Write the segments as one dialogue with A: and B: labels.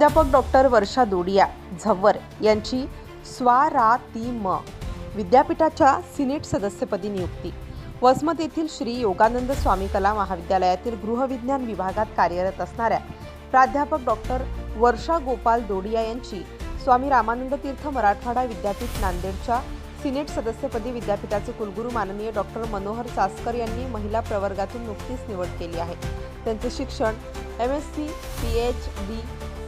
A: प्राध्यापक डॉक्टर वर्षा दोडिया झव्वर यांची म विद्यापीठाच्या सिनेट सदस्यपदी नियुक्ती वसमत येथील श्री योगानंद स्वामी कला महाविद्यालयातील गृहविज्ञान विभागात कार्यरत असणाऱ्या प्राध्यापक डॉक्टर वर्षा गोपाल दोडिया यांची स्वामी रामानंद तीर्थ मराठवाडा विद्यापीठ नांदेडच्या सिनेट सदस्यपदी विद्यापीठाचे कुलगुरू माननीय डॉक्टर मनोहर सासकर यांनी महिला प्रवर्गातून नुकतीच निवड केली आहे त्यांचे शिक्षण M S C P H D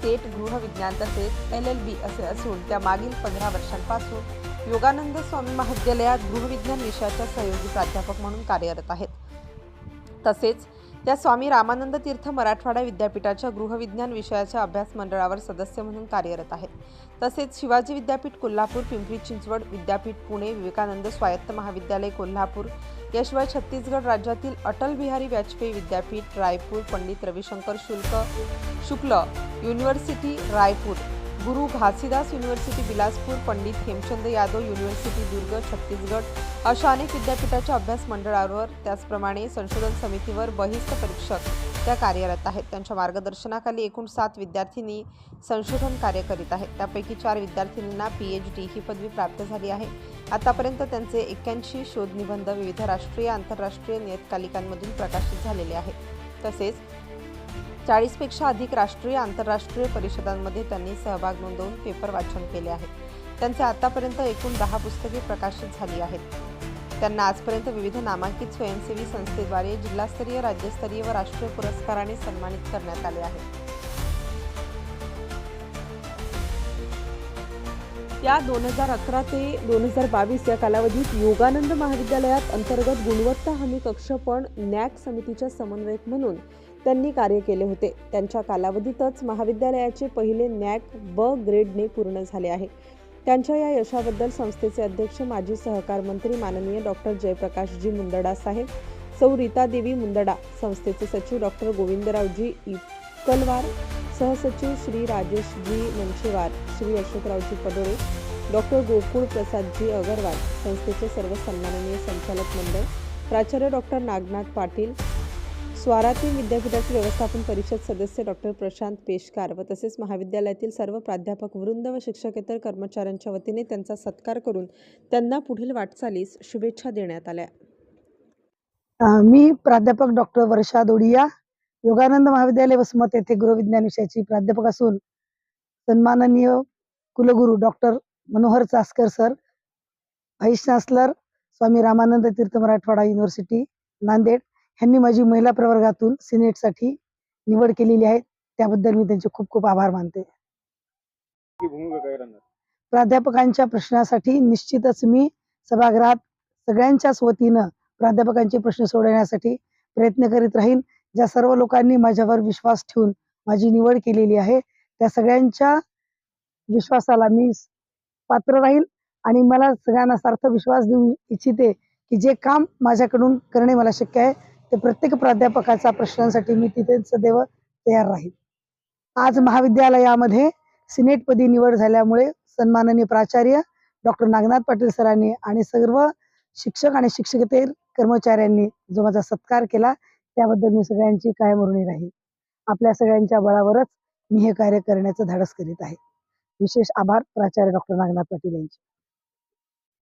A: SET गृहविज्ञान तसेच एल एल बी असे असून त्या मागील पंधरा वर्षांपासून योगानंद स्वामी महाविद्यालयात गृहविज्ञान विषयाच्या सहयोगी प्राध्यापक म्हणून कार्यरत आहेत तसेच त्या स्वामी रामानंद तीर्थ मराठवाडा विद्यापीठाच्या गृहविज्ञान विषयाच्या अभ्यास मंडळावर सदस्य म्हणून कार्यरत आहेत तसेच शिवाजी विद्यापीठ कोल्हापूर पिंपरी चिंचवड विद्यापीठ पुणे विवेकानंद स्वायत्त महाविद्यालय कोल्हापूर याशिवाय छत्तीसगड राज्यातील अटल बिहारी वाजपेयी विद्यापीठ रायपूर पंडित रविशंकर शुल्क शुक्ल university Raipur Guru Ghasidas university Bilaspur Pandit Hemchand Yadav university Durg Chhattisgarh अशा अनेक विद्यापीठाच्या अभ्यास मंडळावर त्याचप्रमाणे संशोधन समितीवर बहिस्त परीक्षक त्या कार्यरत आहेत त्यांच्या मार्गदर्शनाखाली एकूण सात विद्यार्थिनी संशोधन कार्य करीत आहेत त्यापैकी चार विद्यार्थिनींना पी एच डी ही पदवी प्राप्त झाली आहे आतापर्यंत त्यांचे एक्क्याऐंशी शोधनिबंध विविध राष्ट्रीय आंतरराष्ट्रीय नियतकालिकांमधून प्रकाशित झालेले आहेत तसेच चाळीसपेक्षा अधिक राष्ट्रीय आंतरराष्ट्रीय परिषदांमध्ये त्यांनी सहभाग नोंदवून पेपर वाचन केले आहे त्यांचे आतापर्यंत एकूण दहा पुस्तके प्रकाशित झाली आहेत त्यांना आजपर्यंत विविध नामांकित स्वयंसेवी संस्थेद्वारे जिल्हास्तरीय राज्यस्तरीय व राष्ट्रीय पुरस्काराने सन्मानित करण्यात आले आहे या दोन हजार अकरा ते दोन हजार बावीस या कालावधीत योगानंद महाविद्यालयात अंतर्गत गुणवत्ता हमी कक्ष पण नॅक समितीच्या समन्वयक म्हणून त्यांनी कार्य केले होते त्यांच्या कालावधीतच महाविद्यालयाचे पहिले नॅक ब ग्रेडने पूर्ण झाले आहे त्यांच्या या यशाबद्दल संस्थेचे अध्यक्ष माजी सहकार मंत्री माननीय डॉक्टर जयप्रकाशजी मुंदडा साहेब सौ रीता देवी मुंदडा संस्थेचे सचिव डॉक्टर गोविंदरावजी इकलवार सहसचिव श्री जी मंचेवार श्री अशोकरावजी पडोळे डॉक्टर गोकुळ प्रसादजी अगरवाल संस्थेचे सर्व सन्माननीय संचालक मंडळ प्राचार्य डॉक्टर नागनाथ पाटील स्वारातील विद्यापीठाचे व्यवस्थापन परिषद सदस्य डॉक्टर प्रशांत पेशकार व तसेच महाविद्यालयातील सर्व प्राध्यापक वृंद व शिक्षकेतर कर्मचाऱ्यांच्या वतीने त्यांचा सत्कार करून त्यांना पुढील वाटचालीस शुभेच्छा देण्यात आल्या
B: मी प्राध्यापक डॉक्टर वर्षा दोडिया योगानंद महाविद्यालय वसमत येथे गृहविज्ञान विषयाची प्राध्यापक असून सन्माननीय कुलगुरू doctor Manohar Chaskar sir vice chancellor Swami Ramanand तीर्थ मराठवाडा युनिव्हर्सिटी नांदेड यांनी माझी महिला प्रवर्गातून सिनेटसाठी निवड केलेली आहे त्याबद्दल मी त्यांचे खूप खूप आभार मानते प्राध्यापकांच्या प्रश्नासाठी निश्चितच मी सभागृहात सगळ्यांच्याच वतीनं प्राध्यापकांचे प्रश्न सोडवण्यासाठी प्रयत्न करीत राहीन ज्या सर्व लोकांनी माझ्यावर विश्वास ठेवून माझी निवड केलेली आहे त्या सगळ्यांच्या विश्वासाला मी पात्र राहील आणि मला सगळ्यांना सार्थ विश्वास देऊ इच्छिते की जे काम माझ्याकडून करणे मला शक्य आहे ते प्रत्येक प्राध्यापकाचा प्रश्नांसाठी मी तिथे सदैव तयार राहील आज महाविद्यालयामध्ये सिनेटपदी निवड झाल्यामुळे सन्माननीय प्राचार्य डॉक्टर नागनाथ पाटील सरांनी आणि सर्व शिक्षक आणि शिक्षकेतर कर्मचाऱ्यांनी जो माझा सत्कार केला त्याबद्दल मी सगळ्यांची काय ऋणी राहील आपल्या सगळ्यांच्या बळावरच मी हे कार्य करण्याचं धाडस करीत आहे विशेष आभार प्राचार्य डॉक्टर नागनाथ पाटील यांचे